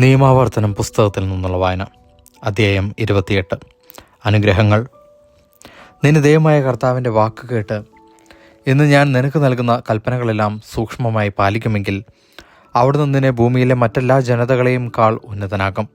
നിയമാവർത്തനം പുസ്തകത്തിൽ നിന്നുള്ള വായന. അധ്യായം ഇരുപത്തിയെട്ട്. അനുഗ്രഹങ്ങൾ. നിന്റെ ദൈവമായ കർത്താവിന്റെ വാക്ക് കേട്ട് ഇന്ന് ഞാൻ നിനക്ക് നൽകുന്ന കൽപ്പനകളെല്ലാം സൂക്ഷ്മമായി പാലിക്കുമെങ്കിൽ അവിടുന്ന് നിന്നെ ഭൂമിയിലെ മറ്റെല്ലാ ജനതകളെയും കാൾ ഉന്നതനാക്കും.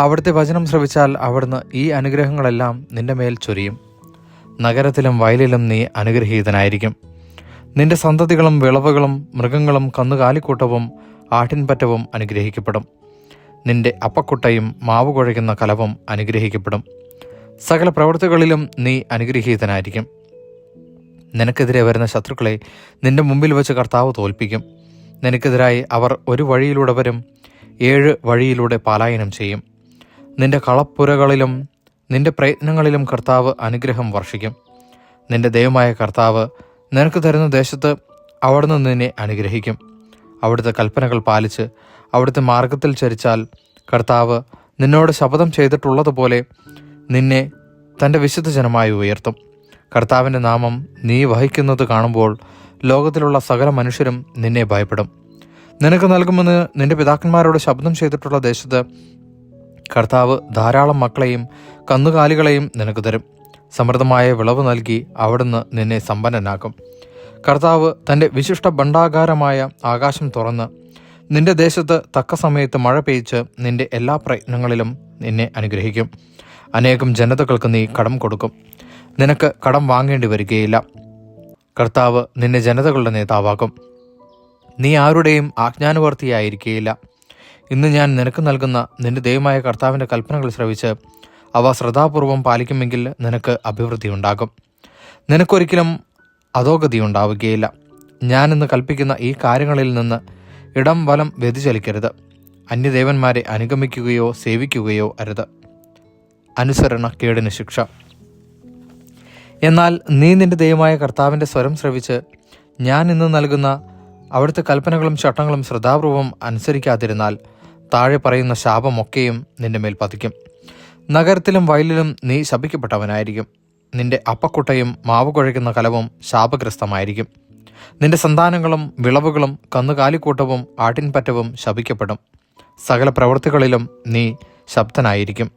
അവിടുത്തെ വചനം ശ്രവിച്ചാൽ അവിടുന്ന് ഈ അനുഗ്രഹങ്ങളെല്ലാം നിന്റെ മേൽ ചൊരിയും. നഗരത്തിലും വയലിലും നീ അനുഗ്രഹീതനായിരിക്കും. നിന്റെ സന്തതികളും വിളവുകളും മൃഗങ്ങളും കന്നുകാലിക്കൂട്ടവും ആട്ടിൻപറ്റവും അനുഗ്രഹിക്കപ്പെടും. നിന്റെ അപ്പക്കുട്ടയും മാവ് കുഴയ്ക്കുന്ന കലവും അനുഗ്രഹിക്കപ്പെടും. സകല പ്രവൃത്തികളിലും നീ അനുഗ്രഹീതനായിരിക്കും. നിനക്കെതിരെ വരുന്ന ശത്രുക്കളെ നിന്റെ മുമ്പിൽ വെച്ച് കർത്താവ് തോൽപ്പിക്കും. നിനക്കെതിരായി അവർ ഒരു വഴിയിലൂടെ വരും ഏഴ് വഴിയിലൂടെ പലായനം ചെയ്യും. നിന്റെ കളപ്പുരകളിലും നിന്റെ പ്രയത്നങ്ങളിലും കർത്താവ് അനുഗ്രഹം വർഷിക്കും. നിന്റെ ദൈവമായ കർത്താവ് നിനക്ക് തരുന്ന ദേശത്ത് അവിടുന്ന് നിന്നെ അനുഗ്രഹിക്കും. അവിടുത്തെ കൽപ്പനകൾ പാലിച്ച് അവിടുത്തെ മാർഗത്തിൽ ചരിച്ചാൽ കർത്താവ് നിന്നോട് ശപഥം ചെയ്തിട്ടുള്ളതുപോലെ നിന്നെ തന്റെ വിശുദ്ധ ജനമായി ഉയർത്തും. കർത്താവിന്റെ നാമം നീ വഹിക്കുന്നത് കാണുമ്പോൾ ലോകത്തിലുള്ള സകല മനുഷ്യരും നിന്നെ ഭയപ്പെടും. നിനക്ക് നൽകുമെന്ന് നിന്റെ പിതാക്കന്മാരോട് ശബ്ദം ചെയ്തിട്ടുള്ള ദേശത്ത് കർത്താവ് ധാരാളം മക്കളെയും കന്നുകാലികളെയും നിനക്ക് തരും. സമൃദ്ധമായ വിളവ് നൽകി അവിടുന്ന് നിന്നെ സമ്പന്നനാക്കും. കർത്താവ് തന്റെ വിശിഷ്ട ഭണ്ഡാകാരമായ ആകാശം തുറന്ന് നിന്റെ ദേശത്ത് തക്ക സമയത്ത് മഴ പെയ്ച്ച് നിന്റെ എല്ലാ പ്രയത്നങ്ങളിലും നിന്നെ അനുഗ്രഹിക്കും. അനേകം ജനതകൾക്ക് നീ കടം കൊടുക്കും. നിനക്ക് കടം വാങ്ങേണ്ടി വരികയില്ല. കർത്താവ് നിന്നെ ജനതകളുടെ നേതാവാക്കും. നീ ആരുടെയും ആജ്ഞാനുവർത്തിയായിരിക്കുകയില്ല ഇന്ന് ഞാൻ നിനക്ക് നൽകുന്ന നിന്റെ ദൈവമായ കർത്താവിന്റെ കൽപ്പനകൾ ശ്രവിച്ച് അവ ശ്രദ്ധാപൂർവം പാലിക്കുമെങ്കിൽ നിനക്ക് അഭിവൃദ്ധി ഉണ്ടാകും. നിനക്കൊരിക്കലും അധോഗതി ഉണ്ടാവുകയില്ല. ഞാനിന്ന് കൽപ്പിക്കുന്ന ഈ കാര്യങ്ങളിൽ നിന്ന് ഇടം വലം വ്യതിചലിക്കരുത്. അന്യദേവന്മാരെ അനുഗമിക്കുകയോ സേവിക്കുകയോ അരുത്. അനുസരണ കേടിന് ശിക്ഷ. എന്നാൽ നീ നിന്റെ ദൈവമായ കർത്താവിന്റെ സ്വരം ശ്രവിച്ച് ഞാൻ ഇന്ന് നൽകുന്ന അവിടുത്തെ കൽപ്പനകളും ചട്ടങ്ങളും ശ്രദ്ധാപൂർവം അനുസരിക്കാതിരുന്നാൽ താഴെ പറയുന്ന ശാപമൊക്കെയും നിന്റെ മേൽ പതിക്കും. നഗരത്തിലും വയലിലും നീ ശപിക്കപ്പെട്ടവനായിരിക്കും. നിന്റെ അപ്പക്കുട്ടയും മാവ് കുഴയ്ക്കുന്ന കലവും ശാപഗ്രസ്തമായിരിക്കും. നിന്റെ സന്താനങ്ങളും വിളവുകളും കന്നുകാലിക്കൂട്ടവും ആട്ടിൻപറ്റവും ശപിക്കപ്പെടും. സകല പ്രവൃത്തികളിലും നീ ശബ്ദനായിരിക്കും.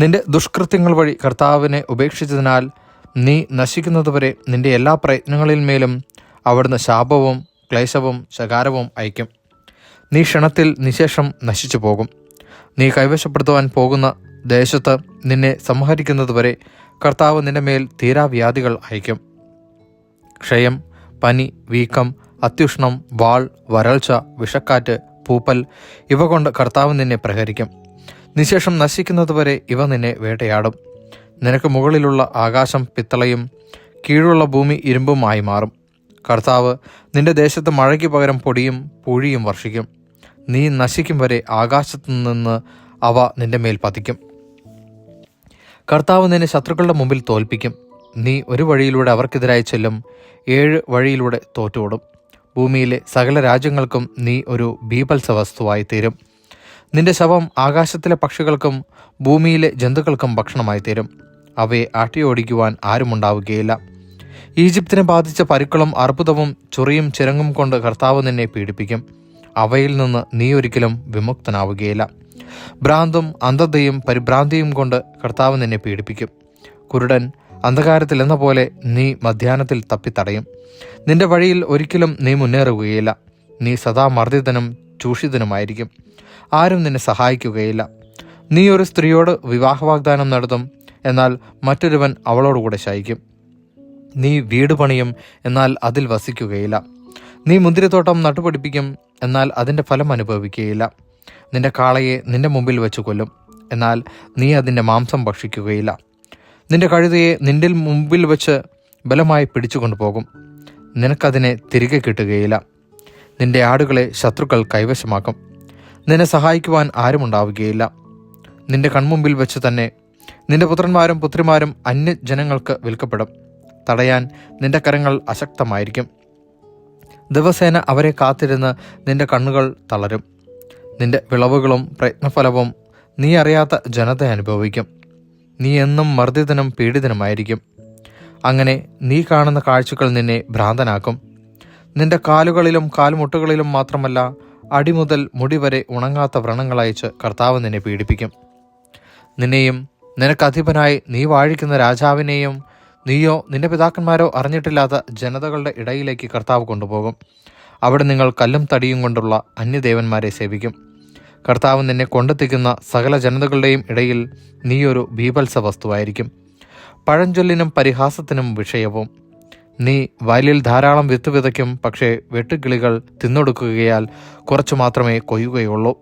നിന്റെ ദുഷ്കൃത്യങ്ങൾ വഴി കർത്താവിനെ ഉപേക്ഷിച്ചതിനാൽ നീ നശിക്കുന്നതുവരെ നിന്റെ എല്ലാ പ്രയത്നങ്ങളിന്മേലും അവിടുന്ന് ശാപവും ക്ലേശവും ശകാരവും അയക്കും നീ ക്ഷണത്തിൽ നിശേഷം നശിച്ചു പോകും. നീ കൈവശപ്പെടുത്തുവാൻ പോകുന്ന ദേശത്ത് നിന്നെ സംഹരിക്കുന്നതുവരെ കർത്താവ് നിന്റെ മേൽ തീരാവ്യാധികൾ അയക്കും ക്ഷയം പനി വീക്കം അത്യുഷ്ണം വാൾ വരൾച്ച വിഷക്കാറ്റ് പൂപ്പൽ ഇവ കൊണ്ട് കർത്താവ് നിന്നെ പ്രഹരിക്കും. നിശേഷം നശിക്കുന്നതുവരെ ഇവ നിന്നെ വേട്ടയാടും. നിനക്ക് മുകളിലുള്ള ആകാശം പിത്തളയും കീഴുള്ള ഭൂമി ഇരുമ്പുമായി മാറും. കർത്താവ് നിന്റെ ദേശത്ത് മഴയ്ക്ക് പകരം പൊടിയും പൂഴിയും വർഷിക്കും. നീ നശിക്കും വരെ ആകാശത്തു നിന്ന് അവ നിന്റെ മേൽ പതിക്കും. കർത്താവ് നിന്നെ ശത്രുക്കളുടെ മുമ്പിൽ തോൽപ്പിക്കും. നീ ഒരു വഴിയിലൂടെ അവർക്കെതിരായി ചെല്ലും ഏഴ് വഴിയിലൂടെ തോറ്റോടും ഭൂമിയിലെ സകല രാജ്യങ്ങൾക്കും നീ ഒരു ബീഭത്സ വസ്തുവായി തീരും. നിന്റെ ശവം ആകാശത്തിലെ പക്ഷികൾക്കും ഭൂമിയിലെ ജന്തുക്കൾക്കും ഭക്ഷണമായി തീരും. അവയെ ആട്ടിയോടിക്കുവാൻ ആരുമുണ്ടാവുകയില്ല. ഈജിപ്തിനെ ബാധിച്ച പരുക്കളും അർബുദവും ചൊറിയും ചിരങ്ങും കൊണ്ട് കർത്താവ് നിന്നെ പീഡിപ്പിക്കും. അവയിൽ നിന്ന് നീ ഒരിക്കലും വിമുക്തനാവുകയില്ല. ഭ്രാന്തും അന്ധതയും പരിഭ്രാന്തിയും കൊണ്ട് കർത്താവ് നിന്നെ പീഡിപ്പിക്കും. കുരുടൻ അന്ധകാരത്തിൽ എന്ന പോലെ നീ മധ്യാഹ്നത്തിൽ തപ്പിത്തടയും. നിന്റെ വഴിയിൽ ഒരിക്കലും നീ മുന്നേറുകയില്ല. നീ സദാ മർദ്ദിതനും ചൂഷിതനുമായിരിക്കും. ആരും നിന്നെ സഹായിക്കുകയില്ല. നീ ഒരു സ്ത്രീയോട് വിവാഹ വാഗ്ദാനം നടത്തും എന്നാൽ മറ്റൊരുവൻ അവളോടുകൂടെ ശയിക്കും. നീ വീട് പണിയും എന്നാൽ അതിൽ വസിക്കുകയില്ല. നീ മുന്തിരിത്തോട്ടം നട്ടുപിടിപ്പിക്കും എന്നാൽ അതിന്റെ ഫലം അനുഭവിക്കുകയില്ല. നിന്റെ കാളയെ നിന്റെ മുമ്പിൽ വെച്ച് കൊല്ലും എന്നാൽ നീ അതിന്റെ മാംസം ഭക്ഷിക്കുകയില്ല. നിന്റെ കഴുതയെ നിന്റെ മുമ്പിൽ വെച്ച് ബലമായി പിടിച്ചു പോകും. നിനക്കതിനെ തിരികെ കിട്ടുകയില്ല. നിന്റെ ആടുകളെ ശത്രുക്കൾ കൈവശമാക്കും. നിന്നെ സഹായിക്കുവാൻ ആരുമുണ്ടാവുകയില്ല. നിന്റെ കൺമുമ്പിൽ വെച്ച് തന്നെ നിന്റെ പുത്രന്മാരും പുത്രിമാരും അന്യജനങ്ങൾക്ക് വിൽക്കപ്പെടും. തടയാൻ നിന്റെ കരങ്ങൾ അശക്തമായിരിക്കും. ദിവസേന അവരെ കാത്തിരുന്ന് നിന്റെ കണ്ണുകൾ തളരും. നിന്റെ വിളവുകളും പ്രയത്നഫലവും നീ അറിയാത്ത ജനത അനുഭവിക്കും. നീ എന്നും മർദ്ദിതനും പീഡിതനുമായിരിക്കും. അങ്ങനെ നീ കാണുന്ന കാഴ്ചകൾ നിന്നെ ഭ്രാന്തനാക്കും. നിന്റെ കാലുകളിലും കാൽമുട്ടുകളിലും മാത്രമല്ല അടിമുതൽ മുടി വരെ ഉണങ്ങാത്ത വ്രണങ്ങളയച്ച് കർത്താവ് നിന്നെ പീഡിപ്പിക്കും. നിന്നെയും നിനക്കധിപനായി നീ വാഴിക്കുന്ന രാജാവിനെയും നീയോ നിന്റെ പിതാക്കന്മാരോ അറിഞ്ഞിട്ടില്ലാത്ത ജനതകളുടെ ഇടയിലേക്ക് കർത്താവ് കൊണ്ടുപോകും. അവിടെ നിങ്ങൾ കല്ലും തടിയും കൊണ്ടുള്ള അന്യദേവന്മാരെ സേവിക്കും. കർത്താവ് നിന്നെ കൊണ്ടെത്തിക്കുന്ന സകല ജനതകളുടെയും ഇടയിൽ നീയൊരു ബീഭത്സ വസ്തുവായിരിക്കും പഴഞ്ചൊല്ലിനും പരിഹാസത്തിനും വിഷയവും. നീ വയലിൽ ധാരാളം വിത്ത് വിതയ്ക്കും പക്ഷേ വെട്ടുകിളികൾ തിന്നൊടുക്കുകയാൽ കുറച്ചു മാത്രമേ കൊയ്യുകയുള്ളൂ.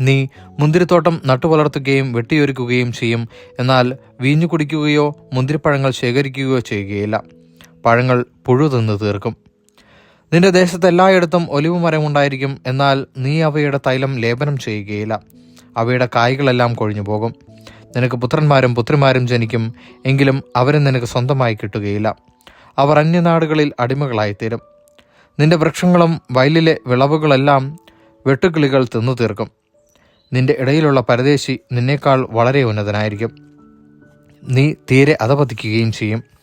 നീ മുന്തിരിത്തോട്ടം നട്ടുവളർത്തുകയും വെട്ടിയൊരുക്കുകയും ചെയ്യും എന്നാൽ വീഞ്ഞു കുടിക്കുകയോ മുന്തിരിപ്പഴങ്ങൾ ശേഖരിക്കുകയോ ചെയ്യുകയില്ല. പഴങ്ങൾ പുഴു തീർക്കും. നിന്റെ ദേശത്ത് എല്ലായിടത്തും ഒലിവ് മരമുണ്ടായിരിക്കും എന്നാൽ നീ അവയുടെ തൈലം ലേപനം ചെയ്യുകയില്ല. അവയുടെ കായ്കളെല്ലാം കൊഴിഞ്ഞു പോകും. നിനക്ക് പുത്രന്മാരും പുത്രിമാരും ജനിക്കും. എങ്കിലും അവരും നിനക്ക് സ്വന്തമായി കിട്ടുകയില്ല. അവർ അന്യനാടുകളിൽ അടിമകളായിത്തീരും. നിന്റെ വൃക്ഷങ്ങളും വയലിലെ വിളവുകളെല്ലാം വെട്ടുകിളികൾ തിന്നു തീർക്കും നിന്റെ ഇടയിലുള്ള പരദേശി നിന്നേക്കാൾ വളരെ ഉന്നതനായിരിക്കും. നീ തീരെ അധപതിക്കുകയും ചെയ്യും.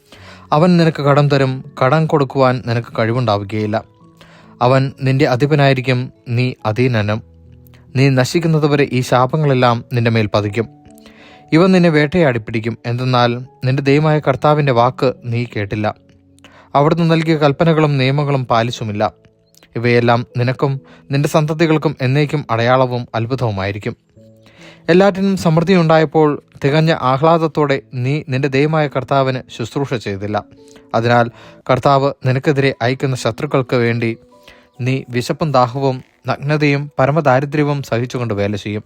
അവൻ നിനക്ക് കടം തരും കടം കൊടുക്കുവാൻ നിനക്ക് കഴിവുണ്ടാവുകയില്ല. അവൻ നിന്റെ അധിപനായിരിക്കും നീ അധീനനും. നീ നശിക്കുന്നതുവരെ ഈ ശാപങ്ങളെല്ലാം നിന്റെ മേൽ പതിക്കും. ഇവൻ നിന്നെ വേട്ടയാടി പിടിക്കും എന്തെന്നാൽ നിന്റെ ദൈവമായ കർത്താവിന്റെ വാക്ക് നീ കേട്ടില്ല. അവിടുന്ന് നൽകിയ കൽപ്പനകളും നിയമങ്ങളും പാലിച്ചുമില്ല. ഇവയെല്ലാം നിനക്കും നിന്റെ സന്തതികൾക്കും എന്നേക്കും അടയാളവും അത്ഭുതവുമായിരിക്കും. എല്ലാറ്റിനും സമൃദ്ധി ഉണ്ടായപ്പോൾ തികഞ്ഞ ആഹ്ലാദത്തോടെ നീ നിന്റെ ദൈവമായ കർത്താവിന് ശുശ്രൂഷ ചെയ്തില്ല. അതിനാൽ കർത്താവ് നിനക്കെതിരെ അയക്കുന്ന ശത്രുക്കൾക്ക് വേണ്ടി നീ വിശപ്പും ദാഹവും നഗ്നതയും പരമദാരിദ്ര്യവും സഹിച്ചുകൊണ്ട് വേല ചെയ്യും.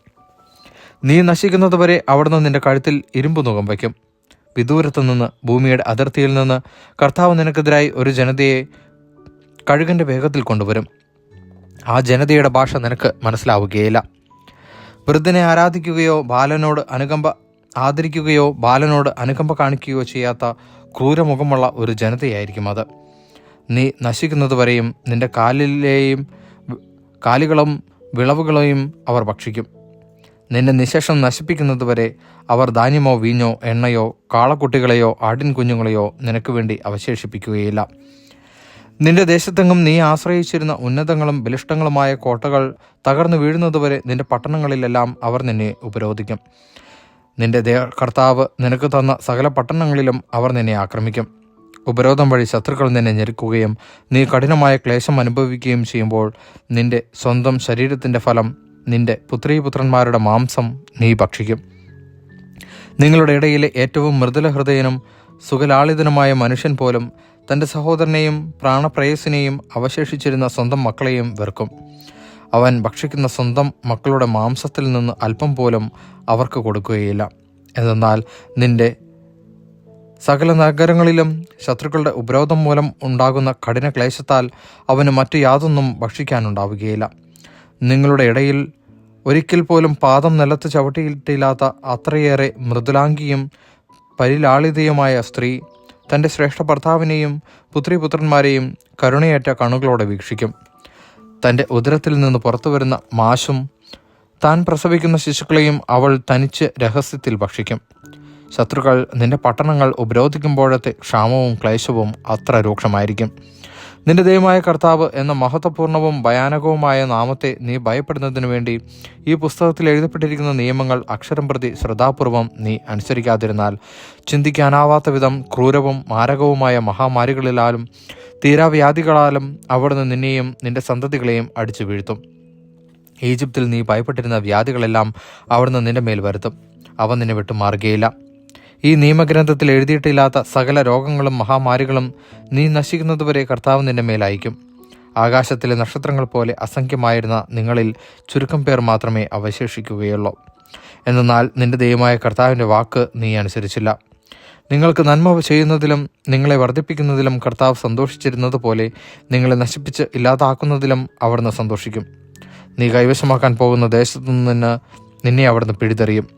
നീ നശിക്കുന്നതുവരെ അവിടുന്ന് നിന്റെ കഴുത്തിൽ ഇരുമ്പ് നുഖം വയ്ക്കും. വിദൂരത്തു നിന്ന് ഭൂമിയുടെ അതിർത്തിയിൽ നിന്ന് കർത്താവ് നിനക്കെതിരായി ഒരു ജനതയെ കഴുകന്റെ വേഗത്തിൽ കൊണ്ടുവരും. ആ ജനതയുടെ ഭാഷ നിനക്ക് മനസ്സിലാവുകയില്ല. വൃദ്ധനെ ആരാധിക്കുകയോ ബാലനോട് അനുകമ്പ ആദരിക്കുകയോ ബാലനോട് അനുകമ്പ കാണിക്കുകയോ ചെയ്യാത്ത ക്രൂരമുഖമുള്ള ഒരു ജനതയായിരിക്കും അത്. നീ നശിക്കുന്നതുവരെയും നിന്റെ കാലിലെയും കാലുകളും വിളവുകളെയും അവർ ഭക്ഷിക്കും. നിന്നെ നിശേഷം നശിപ്പിക്കുന്നതുവരെ അവർ ധാന്യമോ വീഞ്ഞോ എണ്ണയോ കാളക്കുട്ടികളെയോ ആടിൻ കുഞ്ഞുങ്ങളെയോ നിനക്ക് വേണ്ടി അവശേഷിപ്പിക്കുകയില്ല. നിന്റെ ദേശത്തെങ്ങും നീ ആശ്രയിച്ചിരുന്ന ഉന്നതങ്ങളും ബലിഷ്ടങ്ങളുമായ കോട്ടകൾ തകർന്നു വീഴുന്നതുവരെ നിന്റെ പട്ടണങ്ങളിലെല്ലാം അവർ നിന്നെ ഉപരോധിക്കും. നിന്റെ ദേ കർത്താവ് നിനക്ക് തന്ന സകല പട്ടണങ്ങളിലും അവർ നിന്നെ ആക്രമിക്കും. ഉപരോധം വഴി ശത്രുക്കൾ നിന്നെ ഞെരുക്കുകയും നീ കഠിനമായ ക്ലേശം അനുഭവിക്കുകയും ചെയ്യുമ്പോൾ നിന്റെ സ്വന്തം ശരീരത്തിന്റെ ഫലം നിന്റെ പുത്രീപുത്രന്മാരുടെ മാംസം നീ ഭക്ഷിക്കും. നിങ്ങളുടെ ഇടയിലെ ഏറ്റവും മൃദുല ഹൃദയനും സുഖലാളിതനുമായ മനുഷ്യൻ പോലും തന്റെ സഹോദരനെയും പ്രാണപ്രേയസിനെയും അവശേഷിച്ചിരുന്ന സ്വന്തം മക്കളെയും വെറുക്കും. അവൻ ഭക്ഷിക്കുന്ന സ്വന്തം മക്കളുടെ മാംസത്തിൽ നിന്ന് അല്പം പോലും അവർക്ക് കൊടുക്കുകയില്ല. എന്നാൽ നിന്റെ സകല നഗരങ്ങളിലും ശത്രുക്കളുടെ ഉപരോധം മൂലം ഉണ്ടാകുന്ന കഠിന ക്ലേശത്താൽ അവന് മറ്റു യാതൊന്നും ഭക്ഷിക്കാനുണ്ടാവുകയില്ല. നിങ്ങളുടെ ഇടയിൽ ഒരിക്കൽ പോലും പാദം നിലത്ത് ചവിട്ടിയിട്ടില്ലാത്ത അത്രയേറെ മൃദുലാംഗിയും പരിലാളിതയുമായ സ്ത്രീ തന്റെ ശ്രേഷ്ഠ ഭർത്താവിനെയും പുത്രിപുത്രന്മാരെയും കരുണയേറ്റ കണ്ണുകളോടെ വീക്ഷിക്കും. തന്റെ ഉദരത്തിൽ നിന്ന് പുറത്തു വരുന്ന മാശും താൻ പ്രസവിക്കുന്ന ശിശുക്കളെയും അവൾ തനിച്ച് രഹസ്യത്തിൽ ഭക്ഷിക്കും. ശത്രുക്കൾ നിന്റെ പട്ടണങ്ങൾ ഉപരോധിക്കുമ്പോഴത്തെ ക്ഷാമവും ക്ലേശവും അത്ര രൂക്ഷമായിരിക്കും. നിന്റെ ദൈവമായ കർത്താവ് എന്ന മഹത്വപൂർണവും ഭയാനകവുമായ നാമത്തെ നീ ഭയപ്പെടുന്നതിനു വേണ്ടി ഈ പുസ്തകത്തിൽ എഴുതപ്പെട്ടിരിക്കുന്ന നിയമങ്ങൾ അക്ഷരം പ്രതി ശ്രദ്ധാപൂർവം നീ അനുസരിക്കാതിരുന്നാൽ ചിന്തിക്കാനാവാത്ത വിധം ക്രൂരവും മാരകവുമായ മഹാമാരികളിലാലും തീരാവ്യാധികളാലും അവിടുന്ന് നിന്നെയും നിന്റെ സന്തതികളെയും അടിച്ചു വീഴ്ത്തും. ഈജിപ്തിൽ നീ ഭയപ്പെട്ടിരുന്ന വ്യാധികളെല്ലാം അവിടുന്ന് നിന്റെ മേൽ വരുത്തും. അവ നിന്നെ വിട്ടുമാറുകയില്ല. ഈ നിയമഗ്രന്ഥത്തിൽ എഴുതിയിട്ടില്ലാത്ത സകല രോഗങ്ങളും മഹാമാരികളും നീ നശിക്കുന്നതുവരെ കർത്താവ് നിന്റെ മേലയക്കും ആകാശത്തിലെ നക്ഷത്രങ്ങൾ പോലെ അസംഖ്യമായിരുന്ന നിങ്ങളിൽ ചുരുക്കം പേർ മാത്രമേ അവശേഷിക്കുകയുള്ളൂ. എന്നാൽ നിന്റെ ദൈവമായ കർത്താവിന്റെ വാക്ക് നീ അനുസരിച്ചില്ല. നിങ്ങൾക്ക് നന്മ ചെയ്യുന്നതിലും നിങ്ങളെ വർദ്ധിപ്പിക്കുന്നതിലും കർത്താവ് സന്തോഷിച്ചിരുന്നത് പോലെ നിങ്ങളെ നശിപ്പിച്ച് ഇല്ലാതാക്കുന്നതിലും അവിടുന്ന് സന്തോഷിക്കും. നീ കൈവശമാക്കാൻ പോകുന്ന ദേശത്തു നിന്ന് നിന്നെ അവിടുന്ന് പിഴുതെറിയും.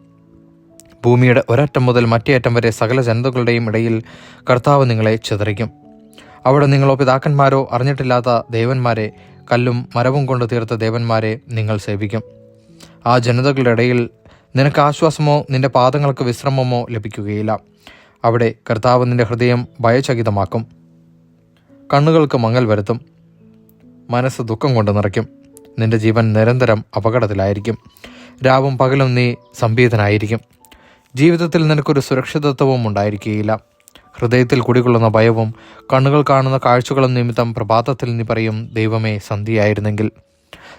ഭൂമിയുടെ ഒരറ്റം മുതൽ മറ്റേ അറ്റം വരെ സകല ജനതകളുടെയും ഇടയിൽ കർത്താവ് നിങ്ങളെ ചിതറിക്കും. അവിടെ നിങ്ങളോ പിതാക്കന്മാരോ അറിഞ്ഞിട്ടില്ലാത്ത ദേവന്മാരെ കല്ലും മരവും കൊണ്ട് തീർത്ത ദേവന്മാരെ നിങ്ങൾ സേവിക്കും. ആ ജനതകളുടെ ഇടയിൽ നിനക്ക് ആശ്വാസമോ നിന്റെ പാദങ്ങൾക്ക് വിശ്രമമോ ലഭിക്കുകയില്ല. അവിടെ കർത്താവ് നിന്റെ ഹൃദയം ഭയചകിതമാക്കും. കണ്ണുകൾക്ക് മങ്ങൽ വരുത്തും. മനസ്സ് ദുഃഖം കൊണ്ട് നിറയ്ക്കും. നിന്റെ ജീവൻ നിരന്തരം അപകടത്തിലായിരിക്കും. രാവും പകലും നീ സംഭീതനായിരിക്കും ജീവിതത്തിൽ നിനക്കൊരു സുരക്ഷിതത്വവും ഉണ്ടായിരിക്കുകയില്ല ഹൃദയത്തിൽ കുടികൊള്ളുന്ന ഭയവും കണ്ണുകൾ കാണുന്ന കാഴ്ചകളും നിമിത്തം പ്രഭാതത്തിൽ നീ പറയും ദൈവമേ സന്ധ്യയായിരുന്നെങ്കിൽ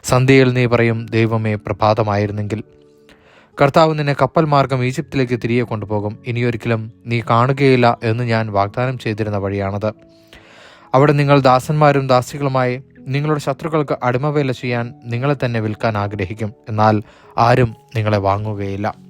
സന്ധ്യയിൽ നീ പറയും ദൈവമേ പ്രഭാതമായിരുന്നെങ്കിൽ. കർത്താവ് നിന്നെ കപ്പൽ മാർഗം ഈജിപ്തിലേക്ക് തിരികെ കൊണ്ടുപോകും. ഇനിയൊരിക്കലും നീ കാണുകയില്ല എന്ന് ഞാൻ വാഗ്ദാനം ചെയ്തിരുന്ന വഴിയാണത്. അവിടെ നിങ്ങൾ ദാസന്മാരും ദാസികളുമായി നിങ്ങളുടെ ശത്രുക്കൾക്ക് അടിമവേല ചെയ്യാൻ നിങ്ങളെ തന്നെ വിൽക്കാൻ ആഗ്രഹിക്കും. എന്നാൽ ആരും നിങ്ങളെ വാങ്ങുകയില്ല.